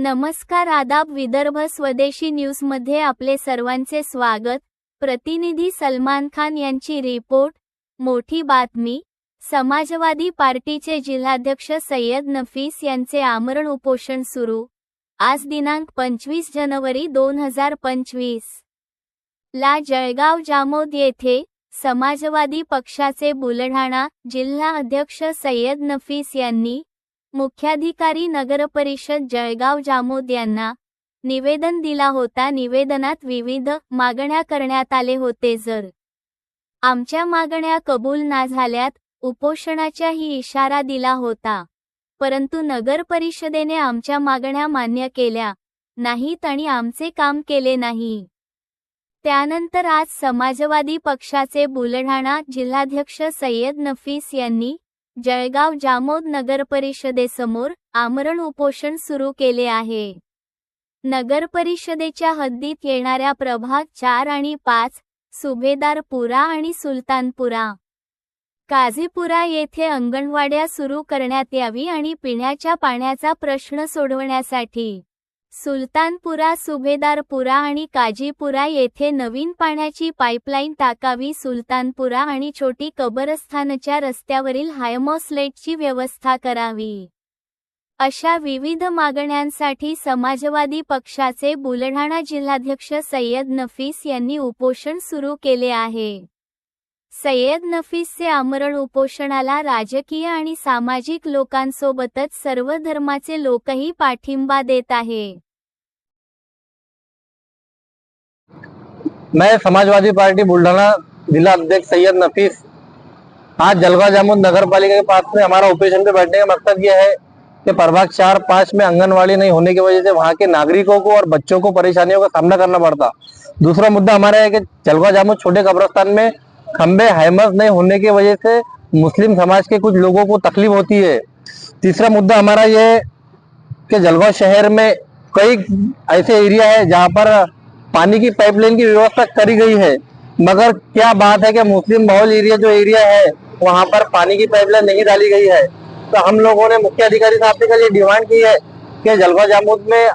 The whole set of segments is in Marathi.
नमस्कार आदाब विदर्भ स्वदेशी न्यूजमध्ये आपले सर्वांचे स्वागत. प्रतिनिधी सलमान खान यांची रिपोर्ट. मोठी बातमी. समाजवादी पार्टीचे जिल्हाध्यक्ष सय्यद नफीस यांचे आमरण उपोषण सुरू. आज दिनांक पंचवीस जानेवारी दोन हजार पंचवीस. ला जळगाव जामोद येथे समाजवादी पक्षाचे बुलढाणा जिल्हा अध्यक्ष सय्यद नफीस यांनी मुख्याधिकारी नगरपरिषद जळगाव जामोद यांना निवेदन दिला होता. निवेदनात विविध मागण्या करण्यात आले होते. जर आमच्या मागण्या कबूल ना झाल्यात उपोषणाचाही इशारा दिला होता. परंतु नगर परिषदेने आमच्या मागण्या मान्य केल्या नाहीत आणि आमचे काम केले नाही. त्यानंतर आज समाजवादी पक्षाचे बुलढाणा जिल्हाध्यक्ष सय्यद नफीस यांनी जळगाव जामोद नगर परिषदेसमोर आमरण उपोषण सुरू केले आहे. नगर परिषदेच्या हद्दीत येणाऱ्या प्रभाग चार आणि पाच सुभेदारपुरा आणि सुलतानपुरा. काझीपुरा येथे अंगणवाड्या सुरू करण्यात यावी आणि पिण्याच्या पाण्याचा प्रश्न सोडवण्यासाठी सुलतानपुरा सुभेदारपुरा आणि काजीपुरा येथे नवीन पाण्याची पाईपलाईन टाकावी. सुलतानपुरा आणि छोटी कबरस्थानच्या रस्त्यावरील हायमोस्लेटची व्यवस्था करावी. अशा विविध मागण्यांसाठी समाजवादी पक्षाचे बुलढाणा जिल्हाध्यक्ष सय्यद नफीस यांनी उपोषण सुरू केले आहे. सय्यद नफीसचे आमरण उपोषणाला राजकीय आणि सामाजिक लोकांसोबतच सर्व धर्माचे लोकही पाठिंबा देत आहे. मैं समाजवादी पार्टी बुल्ढाना जिला अध्यक्ष सैयद नफीस आज जलवा जामुन नगर पालिका के पास में हमारा ऑपरेशन पे बैठने का मकसद यह है कि प्रभाग चार पाँच में आंगनवाड़ी नहीं होने की वजह से वहाँ के नागरिकों को और बच्चों को परेशानियों का सामना करना पड़ता। दूसरा मुद्दा हमारा है कि जलवा जामुन छोटे कब्रस्तान में खंबे हैमर्स नहीं होने की वजह से मुस्लिम समाज के कुछ लोगों को तकलीफ़ होती है। तीसरा मुद्दा हमारा ये कि जलगांव शहर में कई ऐसे एरिया है जहाँ पर पानी की पाइपलाइन की व्यवस्था करी गई है। मगर क्या बात है कि मुस्लिम बहुल एरिया जो एरिया है, वहाँ पर पानी की पाइपलाइन नहीं डाली गई है? तो हम लोगों ने मुख्य अधिकारी साहब से कल ये डिमांड की है कि जलगांव जामुद में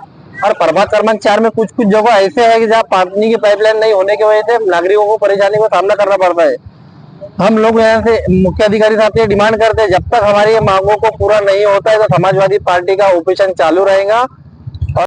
और प्रभात क्रमांक चार में कुछ कुछ जगह ऐसे है कि जहाँ पानी की पाइपलाइन नहीं होने की वजह से नागरिकों को परेशानी का सामना करना पड़ता है। हम लोग यहाँ से मुख्य अधिकारी साहब से डिमांड करते हैं, जब तक हमारी मांगों को पूरा नहीं होता है तो समाजवादी पार्टी का ऑपरेशन चालू रहेगा।